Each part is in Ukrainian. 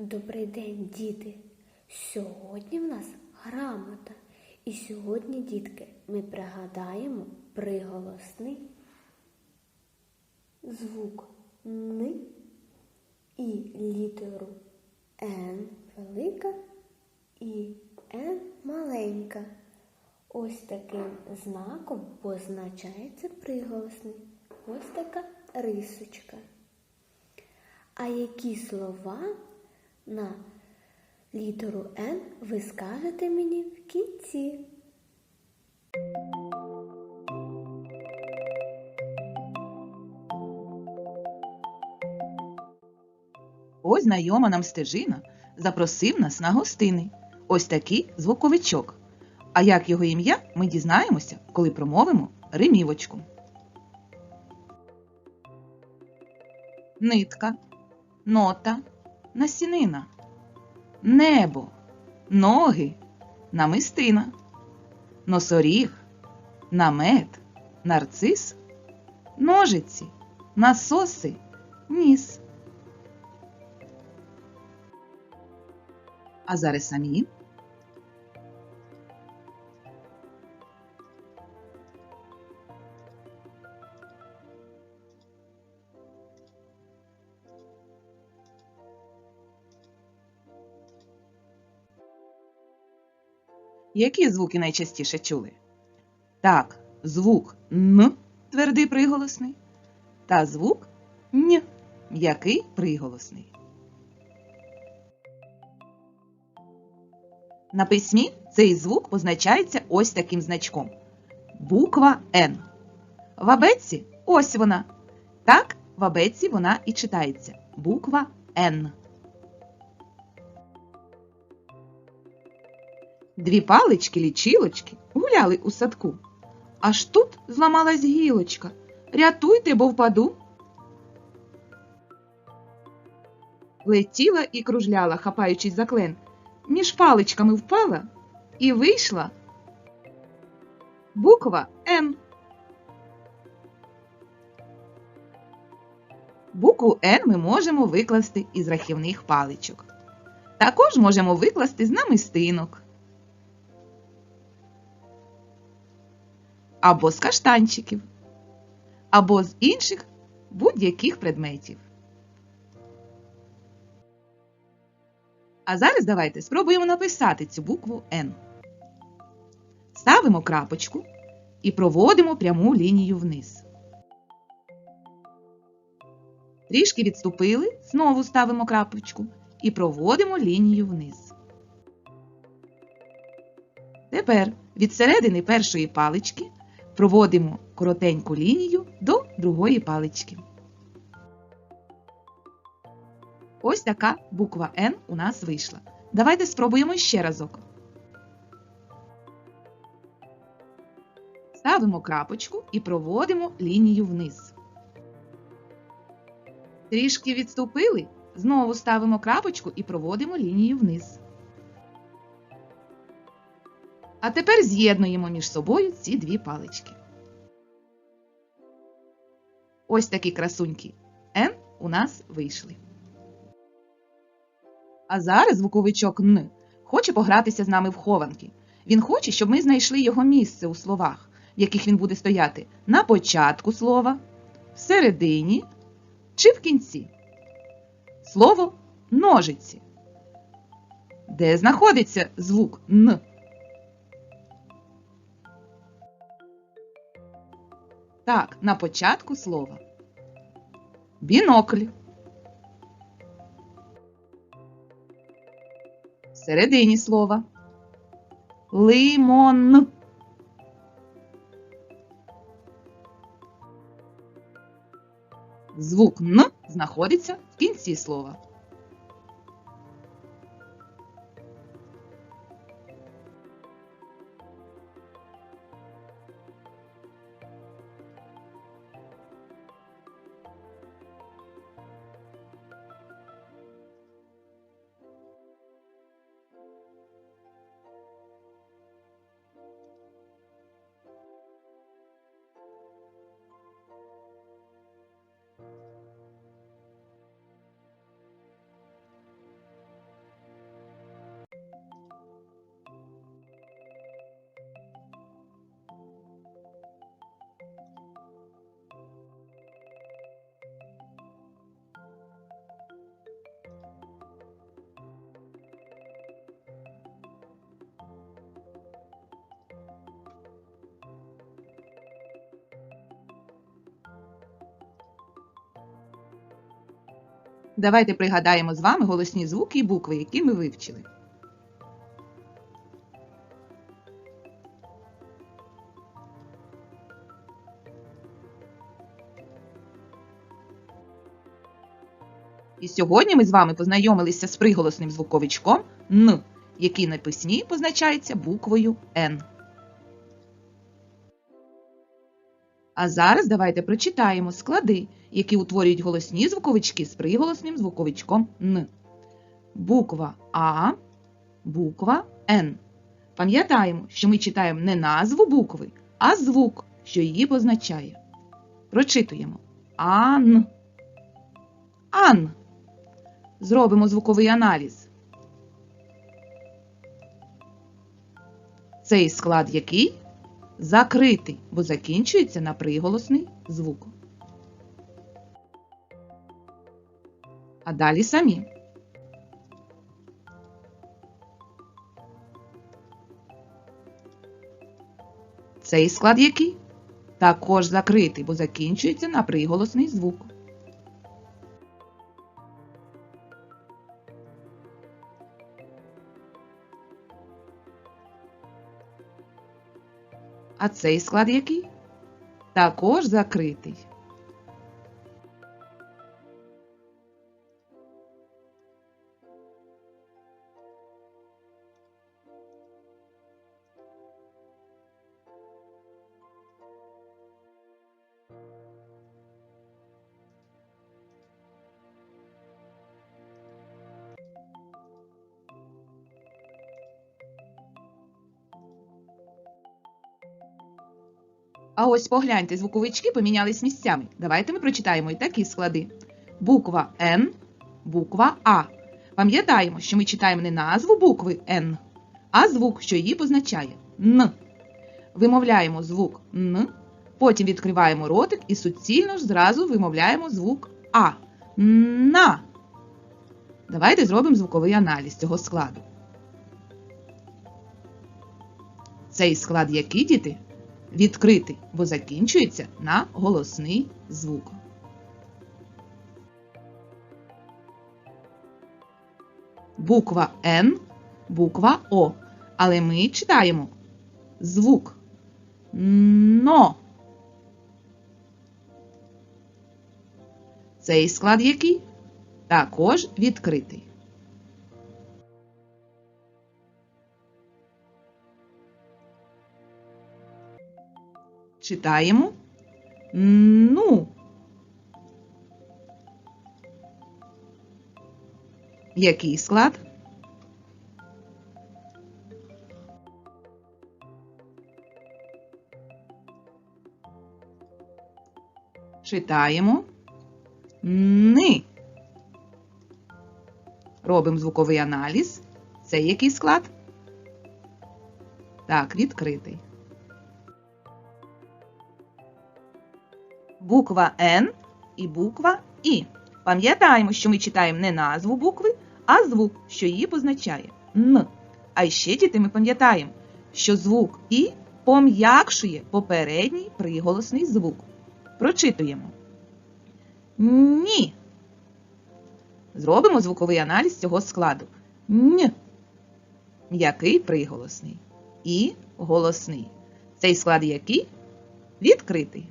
Добрий день, діти! Сьогодні в нас грамота. І сьогодні, дітки, ми пригадаємо приголосний звук Н і літеру Н велика і Н маленька. Ось таким знаком позначається приголосний. Ось така рисочка. А які слова на літеру Н ви скажете мені в кінці? Ось знайома нам стежина запросив нас на гостини. Ось такий звуковичок. А як його ім'я, ми дізнаємося, коли промовимо римівочку. Нитка, нота, насінина, небо, ноги, намистина, носоріг, намет, нарцис, ножиці, насоси, ніс. А зараз самі. Які звуки найчастіше чули? Так, звук Н твердий приголосний та звук Н м'який приголосний. На письмі цей звук позначається ось таким значком. Буква Н. В абетці ось вона. Так, в абетці вона і читається. Буква Н. Дві палички лічилочки гуляли у садку. Аж тут зламалась гілочка. Рятуйте, бо впаду. Летіла і кружляла, хапаючись за клен між паличками впала і вийшла буква Н. Букву Н ми можемо викласти із рахівних паличок. Також можемо викласти з намистинок. Або з каштанчиків, або з інших будь-яких предметів. А зараз давайте спробуємо написати цю букву Н. Ставимо крапочку і проводимо пряму лінію вниз. Трішки відступили, знову ставимо крапочку і проводимо лінію вниз. Тепер від середини першої палички проводимо коротеньку лінію до другої палички. Ось така буква Н у нас вийшла. Давайте спробуємо ще разок. Ставимо крапочку і проводимо лінію вниз. Трішки відступили, знову ставимо крапочку і проводимо лінію вниз. А тепер з'єднуємо між собою ці дві палички. Ось такі красуньки Н у нас вийшли. А зараз звуковичок Н хоче погратися з нами в хованки. Він хоче, щоб ми знайшли його місце у словах, в яких він буде стояти на початку слова, всередині чи в кінці. Слово ножиці. Де знаходиться звук Н? Так, на початку слова. Бінокль. Всередині слова. Лимон. Звук Н знаходиться в кінці слова. Давайте пригадаємо з вами голосні звуки і букви, які ми вивчили. І сьогодні ми з вами познайомилися з приголосним звуковичком Н, який на письмі позначається буквою Н. А зараз давайте прочитаємо склади, які утворюють голосні звуковички з приголосним звуковичком Н. Буква А, буква Н. Пам'ятаємо, що ми читаємо не назву букви, а звук, що її позначає. Прочитуємо Ан. Ан. Зробимо звуковий аналіз. Цей склад який? Закритий, бо закінчується на приголосний звук. А далі самі. Цей склад який? Також закритий, бо закінчується на приголосний звук. А цей склад який? Також закритий. А ось погляньте, звуковички помінялись місцями. Давайте ми прочитаємо і такі склади. Буква Н, буква А. Пам'ятаємо, що ми читаємо не назву букви Н, а звук, що її позначає Н. Вимовляємо звук Н, потім відкриваємо ротик і суцільно ж зразу вимовляємо звук А. На. Давайте зробимо звуковий аналіз цього складу. Цей склад який діти? Відкритий, бо закінчується на голосний звук. Буква Н, буква О. Але ми читаємо звук НО. Цей склад який? Також відкритий. Читаємо ну. Який склад? Читаємо ни. Робимо звуковий аналіз. Це який склад? Так, відкритий. Буква Н і буква І. Пам'ятаємо, що ми читаємо не назву букви, а звук, що її позначає Н. А ще діти ми пам'ятаємо, що звук І пом'якшує попередній приголосний звук. Прочитуємо. Ні. Зробимо звуковий аналіз цього складу. Н. М'який приголосний. І голосний. Цей склад який? Відкритий.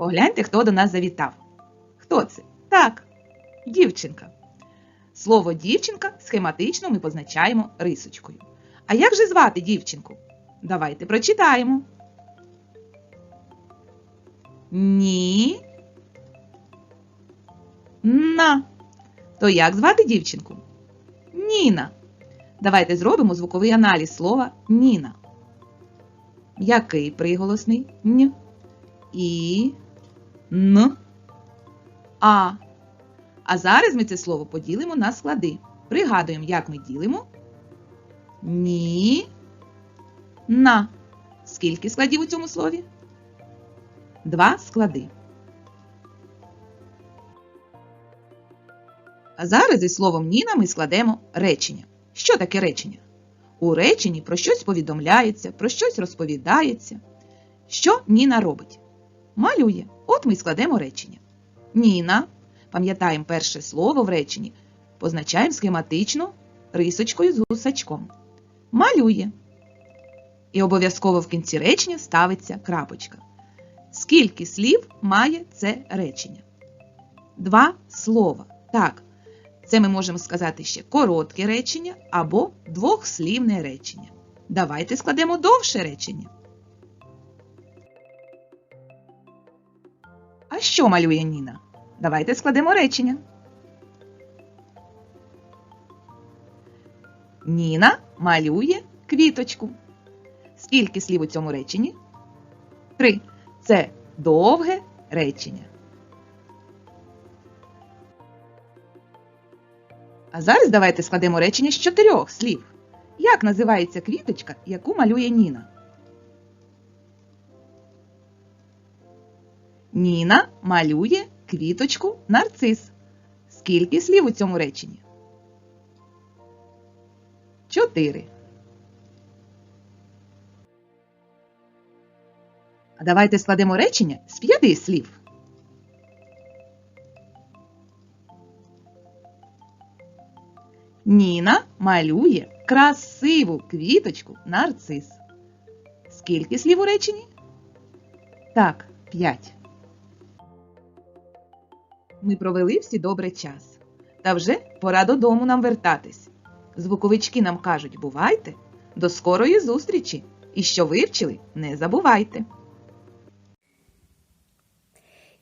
Погляньте, хто до нас завітав. Хто це? Так, дівчинка. Слово дівчинка схематично ми позначаємо рисочкою. А як же звати дівчинку? Давайте прочитаємо. Ні. На. То як звати дівчинку? Ніна. Давайте зробимо звуковий аналіз слова Ніна. Який приголосний Н? І Н, А. А зараз ми це слово поділимо на склади. Пригадуємо, як ми ділимо. Ні. На. Скільки складів у цьому слові? Два склади. А зараз із словом Ніна ми складемо речення. Що таке речення? У реченні про щось повідомляється, про щось розповідається. Що Ніна робить? Малює. От ми й складемо речення. Ніна. Пам'ятаємо перше слово в реченні. Позначаємо схематично рисочкою з гусачком. Малює. І обов'язково в кінці речення ставиться крапочка. Скільки слів має це речення? Два слова. Так, це ми можемо сказати ще коротке речення або двохслівне речення. Давайте складемо довше речення. Що малює Ніна? Давайте складемо речення. Ніна малює квіточку. Скільки слів у цьому реченні? Три. Це довге речення. А зараз давайте складемо речення з чотирьох слів. Як називається квіточка, яку малює Ніна? Ніна малює квіточку нарцис. Скільки слів у цьому реченні? Чотири. А давайте складемо речення з п'яти слів. Ніна малює красиву квіточку нарцис. Скільки слів у реченні? Так, п'ять. Ми провели всі добре час. Та вже пора додому нам вертатись. Звуковички нам кажуть бувайте, до скорої зустрічі! І що вивчили, не забувайте.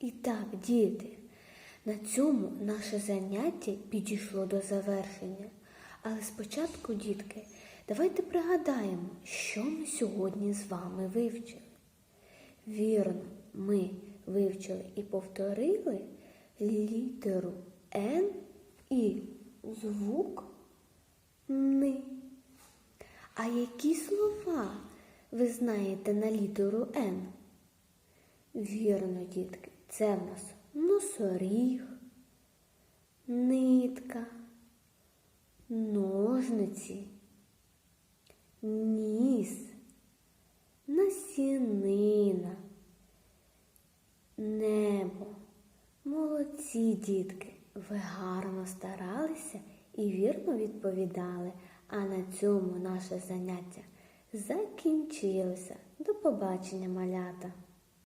І так, діти, на цьому наше заняття підійшло до завершення. Але спочатку, дітки, давайте пригадаємо, що ми сьогодні з вами вивчили. Вірно, ми вивчили і повторили літеру Н і звук Н. А які слова ви знаєте на літеру Н? Вірно, дітки, це в нас носоріг, нитка, ножниці, ніс, насінина, небо. Молодці, дітки, ви гарно старалися і вірно відповідали, а на цьому наше заняття закінчилося. До побачення, малята!